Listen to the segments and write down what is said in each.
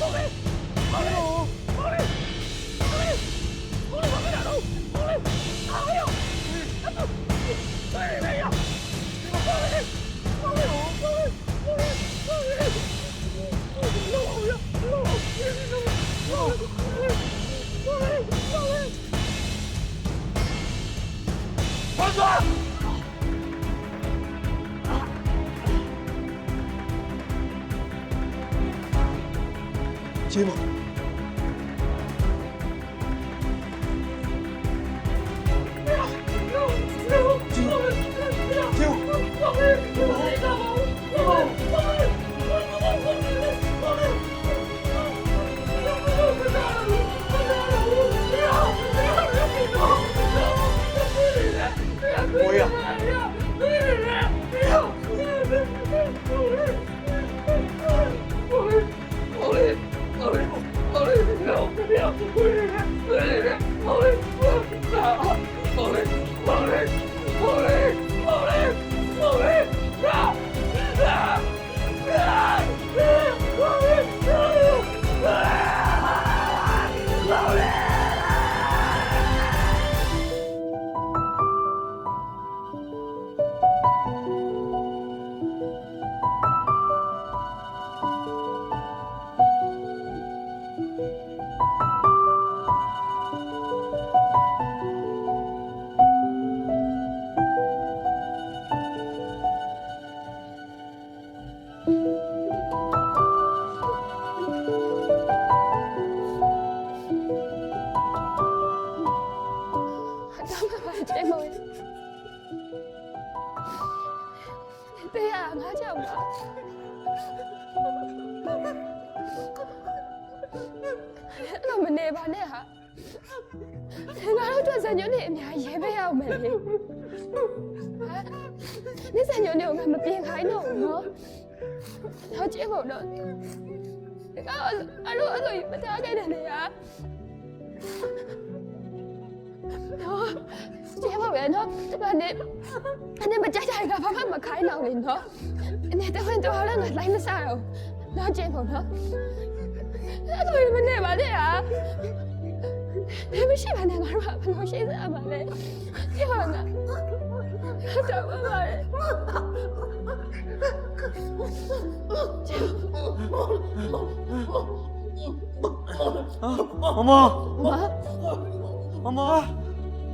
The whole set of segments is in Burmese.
保利，保接吧ပေးရငါကြောက်ပါအဲ့လိုမနေပါနဲ့ဟာငါတို့အတွက်ဇာညွန့်နေအများရေးပေးရအောင်မယ်လေဟာနေဇာညွန့်နေကိုငါမပြင်ခိုင်းတော့ဘူးနော်နောက်ကျင်းကုန်တော့ဒါကအဲ့လိုအဲ့လိုမထားခဲ့တဲ့နေရာနော်ကျေပါပဲနော်ဒါနဲ့အနေမကြိုက်ကြရကဘာမှမခိုင်းတော့လေနော်အနေတော့ဝင်တော့လည်းငါလိုက်မစားတော့နော်ကျေပါနော်အဲ့လိုမနေပါနဲ့ဟာနေမရှိပါနဲ့ငါတို့ကဘယ်လိုရှင်းစားပါလဲကျေပါငါတော့ပါပါကျေပါမမမမ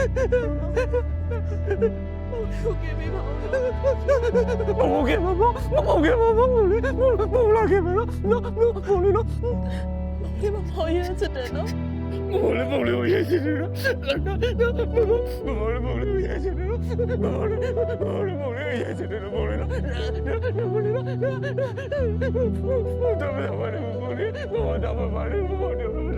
ဟုတ်ကဲ့မေမေဟုတ်ကဲ့မမဟုတ်ကဲ့မမဟုတ်လေဟုတ်လာခဲ့မလို့နော်နော်ဟုတ်လေနော်ဒီမပေါ်ရစစ်တယ်နော်မိုးလေးမိုးလေးရရှိနေတော့မိုးလေးမိုးလေးရရှိနေတော့မိုးလေးမိုးလေးမိုးလေးရရှိနေတော့မိုးလေးတော့မိုးလေးတော့တော့မရပါဘူးမိုးလေးတော့တော့မပါဘူးမိုးလေး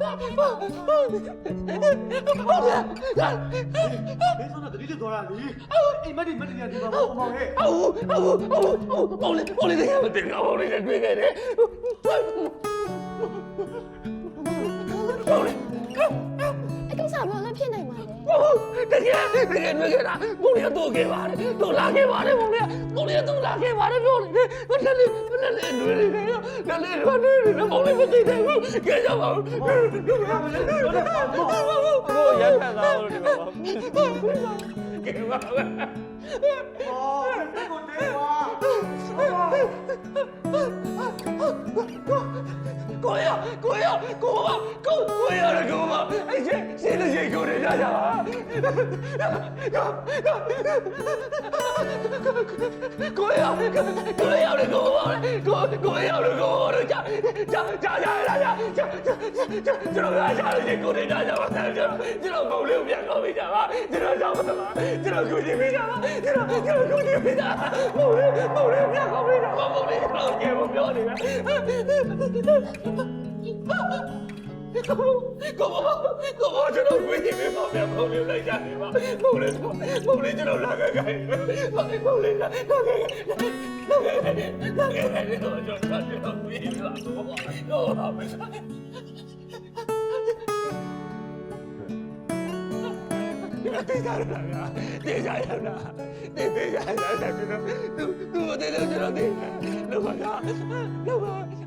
ဘေးဆုံးတော့တတိတက်သွားတာလေအိမ်မက်ဒီမက်ဒီကဒီမှာမောင်မောင်ဟဲ့အူအူအူမောင်လေးမောင်လေးကမတင်ဘူးမောင်လေးကတွေ့ခဲ့တယ်မောင်လေးအကိစ္စဘာလို့ဖြစ်နိုင်မှာလဲတကယ်တကယ်တွေ့ခဲ့တာမောင်လေးကတို့ခဲ့ပါတယ်တို့လာခဲ့ပါတယ်မောင်လေးကကိုလေးသူလာခဲ့ပါတယ်ပြောလေမလက်လေးမလက်လေးတွေ့နေတယ်လက်လေးမတွေ့နေတော့ကိုလေးမသိသေးဘူးခဲ့ရပါဘူးဘာလို့ရန်ခံစားလို့ဒီမှာကဲပါဘာဘာကိုတေးပါ姑父，姑，我要的姑父，谁，谁能接姑爹家家啊？姑，姑，姑，姑，姑爷，姑，姑爷的姑父嘞，姑，姑爷的姑父的家，家，家家，家家，家家，只能家里的姑爹家家嘛，只能，只能努力变姑爹家嘛，只能想办法，只能姑爹变啊，只能，只能姑爹变啊，努力，努力变姑爹家，努力，努力变，我不要你变。哥，哥，哥，哥，只能比你多点，多点来钱的吧，多点，多点，只能哪个给，哪个，哪个，哪个，哪个，哪个。我就说这种比你多，多好，没事。对，你们底下人呢？底下人呢？你底下人现在都都不得都只能比，能吧？能吧？